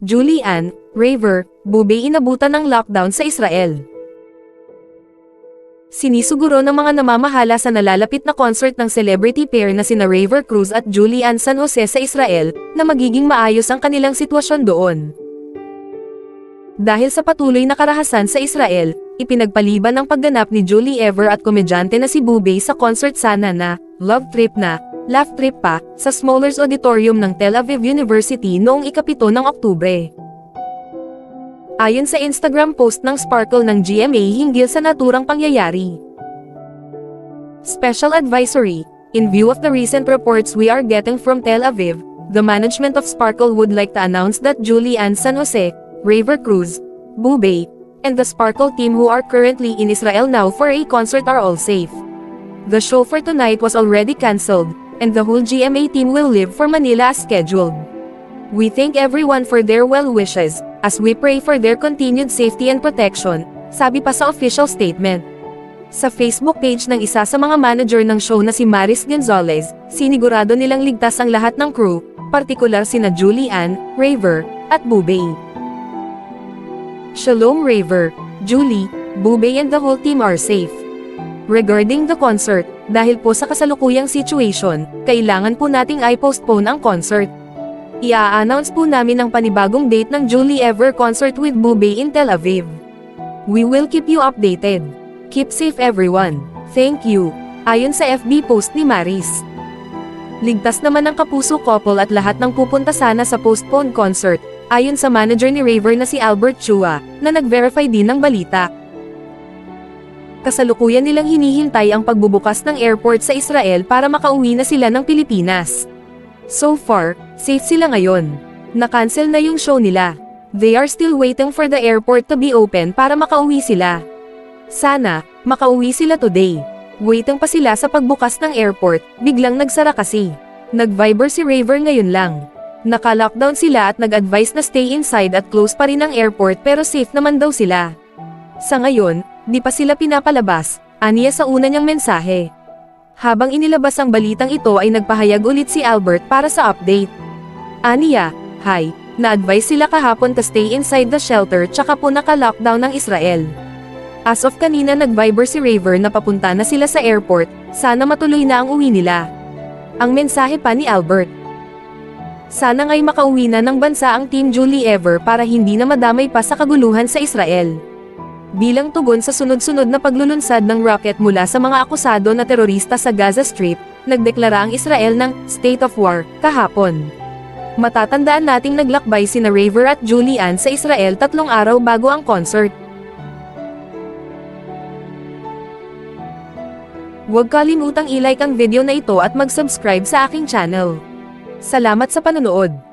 Julian, Raver, Bube inabutan ng lockdown sa Israel. Sinisuguro ng mga namamahala sa nalalapit na concert ng celebrity pair na sina Raver Cruz at Julian San Jose sa Israel, na magiging maayos ang kanilang sitwasyon doon. Dahil sa patuloy na karahasan sa Israel, ipinagpaliban ang pagganap ni Julie Ever at komedyante na si Bube sa concert sana na, Love Trip na, Laugh Trip pa, sa Smollers Auditorium ng Tel Aviv University noong ikapito ng Oktubre. Ayon sa Instagram post ng Sparkle ng GMA hinggil sa naturang pangyayari. Special Advisory, in view of the recent reports we are getting from Tel Aviv, the management of Sparkle would like to announce that Julie Ann San Jose, Raver Cruz, Bube, and the Sparkle team who are currently in Israel now for a concert are all safe. The show for tonight was already cancelled, and the whole GMA team will leave for Manila as scheduled. We thank everyone for their well wishes, as we pray for their continued safety and protection, sabi pa sa official statement. Sa Facebook page ng isa sa mga manager ng show na si Maris Gonzalez, sinigurado nilang ligtas ang lahat ng crew, partikular sina Julie Ann, Raver, at Bube. Shalom Raver, Julie, Bube and the whole team are safe. Regarding the concert, dahil po sa kasalukuyang situation, kailangan po nating i-postpone ang concert. Ia-announce po namin ang panibagong date ng Julie Ever concert with Bube in Tel Aviv. We will keep you updated. Keep safe everyone. Thank you. Ayon sa FB post ni Maris. Ligtas naman ang kapuso couple at lahat ng pupunta sana sa postponed concert, ayon sa manager ni Raver na si Albert Chua, na nag-verify din ng balita. Kasalukuyan nilang hinihintay ang pagbubukas ng airport sa Israel para makauwi na sila ng Pilipinas. So far, safe sila ngayon. Na-cancel na yung show nila. They are still waiting for the airport to be open para makauwi sila. Sana, makauwi sila today. Waiting pa sila sa pagbukas ng airport, biglang nagsara kasi. Nag-Viber si Raver ngayon lang. Naka-lockdown sila at nag-advise na stay inside at close pa rin ang airport pero safe naman daw sila. Sa ngayon, di pa sila pinapalabas, aniya sa una niyang mensahe. Habang inilabas ang balitang ito ay nagpahayag ulit si Albert para sa update. Aniya, hi, na-advise sila kahapon to stay inside the shelter tsaka po naka-lockdown ng Israel. As of kanina nag-Viber si Raver na papunta na sila sa airport, sana matuloy na ang uwi nila. Ang mensahe pa ni Albert. Sana nga'y makauwi na ng bansa ang Team Julie Ever para hindi na madamay pa sa kaguluhan sa Israel. Bilang tugon sa sunod-sunod na paglulunsad ng rocket mula sa mga akusado na terorista sa Gaza Strip, nagdeklara ang Israel ng state of war kahapon. Matatandaan nating naglakbay sina Raver at Julian sa Israel tatlong araw bago ang concert. Huwag kalimutang i-like ang video na ito at mag-subscribe sa aking channel. Salamat sa panonood!